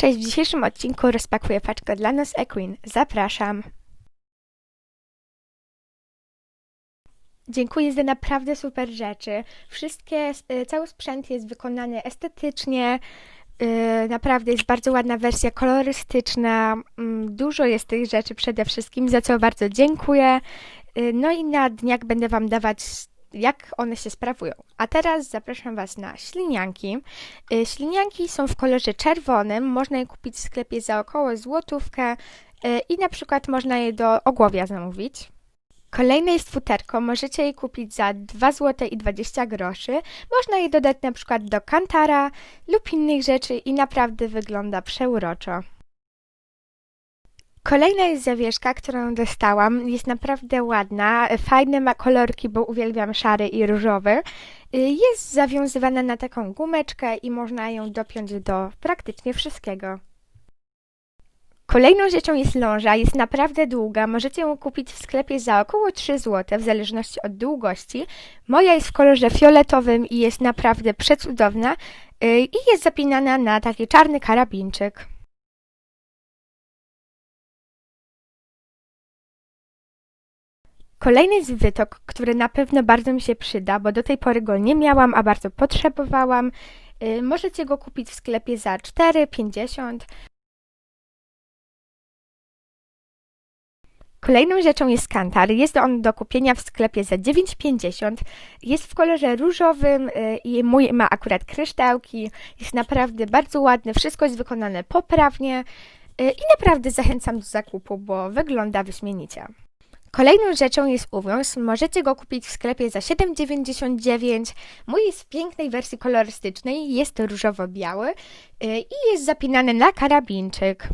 Cześć, w dzisiejszym odcinku rozpakuję paczkę dla nas Equin. Zapraszam. Dziękuję za naprawdę super rzeczy. Wszystkie, y, cały sprzęt jest wykonany estetycznie. y, Naprawdę jest bardzo ładna wersja kolorystyczna. mm, Dużo jest tych rzeczy przede wszystkim, za co bardzo dziękuję. Y, No i na dniach będę Wam dawać, jak one się sprawują. A teraz zapraszam Was na ślinianki. Y, Ślinianki są w kolorze czerwonym. Można je kupić w sklepie za około złotówkę y, i na przykład można je do ogłowia zamówić. Kolejne jest futerko. Możecie je kupić za 2 zł i 20 groszy. Można je dodać na przykład do kantara lub innych rzeczy i naprawdę wygląda przeuroczo. Kolejna jest zawieszka, którą dostałam. Jest naprawdę ładna. Fajne ma kolorki, bo uwielbiam szary i różowy. Y, Jest zawiązywana na taką gumeczkę i można ją dopiąć do praktycznie wszystkiego. Kolejną rzeczą jest ląża, jest naprawdę długa, możecie ją kupić w sklepie za około 3 zł, w zależności od długości. Moja jest w kolorze fioletowym i jest naprawdę przecudowna y, i jest zapinana na taki czarny karabinczyk. Kolejny jest wytok, który na pewno bardzo mi się przyda, bo do tej pory go nie miałam, a bardzo potrzebowałam. Y, Możecie go kupić w sklepie za 4,50. Kolejną rzeczą jest kantar. Jest on do kupienia w sklepie za 9,50. Jest w kolorze różowym y, i mój ma akurat kryształki. Jest naprawdę bardzo ładny. Wszystko jest wykonane poprawnie y, i naprawdę zachęcam do zakupu, bo wygląda wyśmienicie. Kolejną rzeczą jest uwiąz. Możecie go kupić w sklepie za 7,99. Mój jest w pięknej wersji kolorystycznej. Jest różowo-biały y, i jest zapinany na karabinczyk.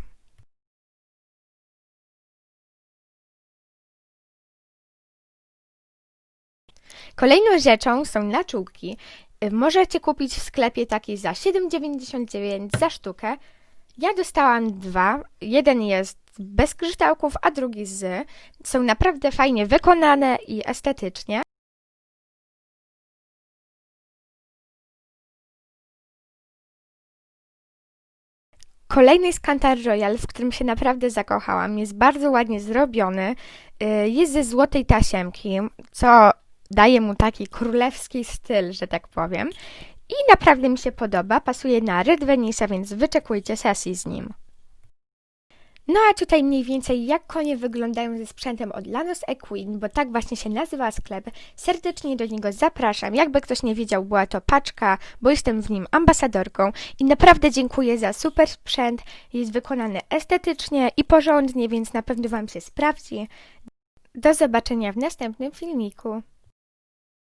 Kolejną rzeczą są naczółki. Y, Możecie kupić w sklepie takie za 7,99 za sztukę. Ja dostałam dwa. Jeden jest bez kryształków, a drugi z. Są naprawdę fajnie wykonane i estetycznie. Kolejny jest Kantar Royal, w którym się naprawdę zakochałam. Jest bardzo ładnie zrobiony. Y, Jest ze złotej tasiemki, co daje mu taki królewski styl, że tak powiem. I naprawdę mi się podoba. Pasuje na Red Venisa, więc wyczekujcie sesji z nim. No a tutaj mniej więcej jak konie wyglądają ze sprzętem od Lanos Equine, bo tak właśnie się nazywa sklep. Serdecznie do niego zapraszam. Jakby ktoś nie wiedział, była to paczka, bo jestem w nim ambasadorką i naprawdę dziękuję za super sprzęt. Jest wykonany estetycznie i porządnie, więc na pewno Wam się sprawdzi. Do zobaczenia w następnym filmiku.